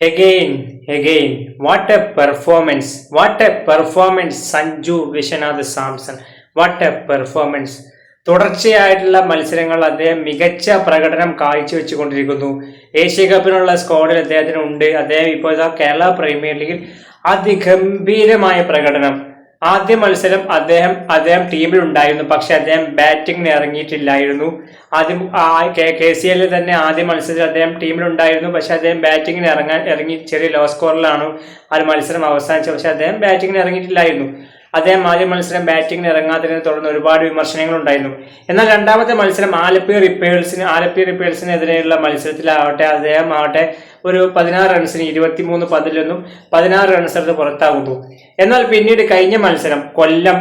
Again, again, what a performance! What a performance, Sanju Viswanath Samson what a performance തുടർച്ചയായിട്ടുള്ള മത്സരങ്ങൾ അദ്ദേഹം മികച്ച പ്രകടനം കാഴ്ചവെച്ചുകൊണ്ടിരിക്കുന്നു. ഏഷ്യ കപ്പിനുള്ള സ്ക്വാഡിൽ അദ്ദേഹത്തിന് ഉണ്ട്. അദ്ദേഹം ഇപ്പോൾ ഇതാ കേരള പ്രീമിയർ ലീഗിൽ അതിഗംഭീരമായ പ്രകടനം. ആദ്യ മത്സരം അദ്ദേഹം അദ്ദേഹം ടീമിൽ ഉണ്ടായിരുന്നു. പക്ഷെ അദ്ദേഹം ബാറ്റിംഗിന് ഇറങ്ങിയിട്ടില്ലായിരുന്നു. ആദ്യം കെ സി എല്ലിൽ തന്നെ ആദ്യ മത്സരത്തിൽ അദ്ദേഹം ടീമിൽ ഉണ്ടായിരുന്നു. പക്ഷെ അദ്ദേഹം ബാറ്റിംഗിന് ഇറങ്ങാൻ ഇറങ്ങി ചെറിയ ലോ സ്കോറിലാണ് ആ മത്സരം അവസാനിച്ചത്. പക്ഷെ അദ്ദേഹം ബാറ്റിംഗിന് ഇറങ്ങിയിട്ടില്ലായിരുന്നു. അദ്ദേഹം ആദ്യ മത്സരം ബാറ്റിംഗിന് ഇറങ്ങാത്തതിനെ തുടർന്ന് ഒരുപാട് വിമർശനങ്ങൾ ഉണ്ടായിരുന്നു എന്നാൽ രണ്ടാമത്തെ മത്സരം ആലപ്പി റിപ്പേഴ്സിന് ആലപ്പി റിപ്പേഴ്സിനെതിരെയുള്ള മത്സരത്തിലാവട്ടെ അദ്ദേഹം ആവട്ടെ ഒരു പതിനാറ് റൺസിന് ഇരുപത്തിമൂന്ന് പതിലൊന്നും പതിനാറ് റൺസ് എടുത്ത് പുറത്താകുന്നു. എന്നാൽ പിന്നീട് കഴിഞ്ഞ മത്സരം കൊല്ലം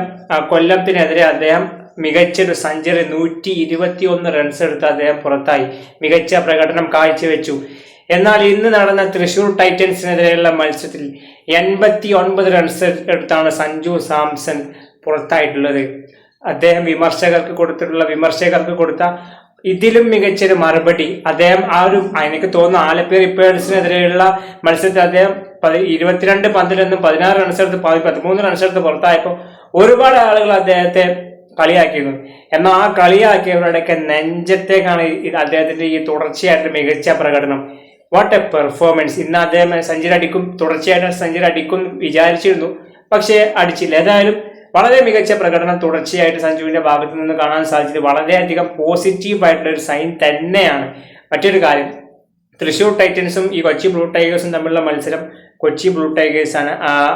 കൊല്ലത്തിനെതിരെ അദ്ദേഹം മികച്ചൊരു സെഞ്ചുറി നൂറ്റി ഇരുപത്തി ഒന്ന് റൺസ് എടുത്ത് അദ്ദേഹം പുറത്തായി. മികച്ച പ്രകടനം കാഴ്ചവെച്ചു. എന്നാൽ ഇന്ന് നടന്ന തൃശൂർ ടൈറ്റൻസിനെതിരെയുള്ള മത്സരത്തിൽ എൺപത്തി ഒൻപത് റൺസ് എടുത്താണ് സഞ്ജു സാംസൺ പുറത്തായിട്ടുള്ളത്. അദ്ദേഹം വിമർശകർക്ക് കൊടുത്തിട്ടുള്ള വിമർശകർക്ക് കൊടുത്ത ഇതിലും മികച്ചൊരു മറുപടി അദ്ദേഹം ആ ഒരു എനിക്ക് തോന്നുന്നു ആലപ്പേർ ഇപ്പേഴ്സിനെതിരെയുള്ള മത്സരത്തിൽ അദ്ദേഹം പതി ഇരുപത്തിരണ്ട് പന്തിലൊന്നും പതിനാറ് റൺസ് എടുത്ത് പതി- പതിമൂന്ന് റൺസ് എടുത്ത് പുറത്തായപ്പോൾ ഒരുപാട് ആളുകൾ അദ്ദേഹത്തെ കളിയാക്കിയിരുന്നു. എന്നാൽ ആ കളിയാക്കിയവരുടെയൊക്കെ നെഞ്ചത്തേക്കാണ് അദ്ദേഹത്തിന്റെ ഈ തുടർച്ചയായിട്ട് മികച്ച പ്രകടനം. വാട്ട് എ പെർഫോമൻസ് ഇന്ന് അദ്ദേഹം സെഞ്ചുറി അടിക്കും തുടർച്ചയായിട്ട് സെഞ്ചുറി അടിക്കും വിചാരിച്ചിരുന്നു. പക്ഷേ അടിച്ചില്ല. ഏതായാലും വളരെ മികച്ച പ്രകടനം തുടർച്ചയായിട്ട് സഞ്ജുവിന്റെ ഭാഗത്ത് നിന്ന് കാണാൻ സാധിച്ചത് വളരെയധികം പോസിറ്റീവ് ആയിട്ടുള്ള ഒരു സൈൻ തന്നെയാണ്. മറ്റൊരു കാര്യം തൃശൂർ ടൈറ്റൻസും ഈ കൊച്ചി ബ്ലൂ ടൈഗേഴ്സും തമ്മിലുള്ള മത്സരം കൊച്ചി ബ്ലൂ ടൈഗേഴ്സാണ്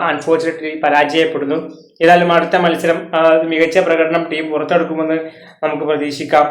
അൺഫോർച്ചുനേറ്റ്ലി പരാജയപ്പെടുന്നു. ഏതായാലും അടുത്ത മത്സരം മികച്ച പ്രകടനം ടീം പുറത്തെടുക്കുമെന്ന് നമുക്ക് പ്രതീക്ഷിക്കാം.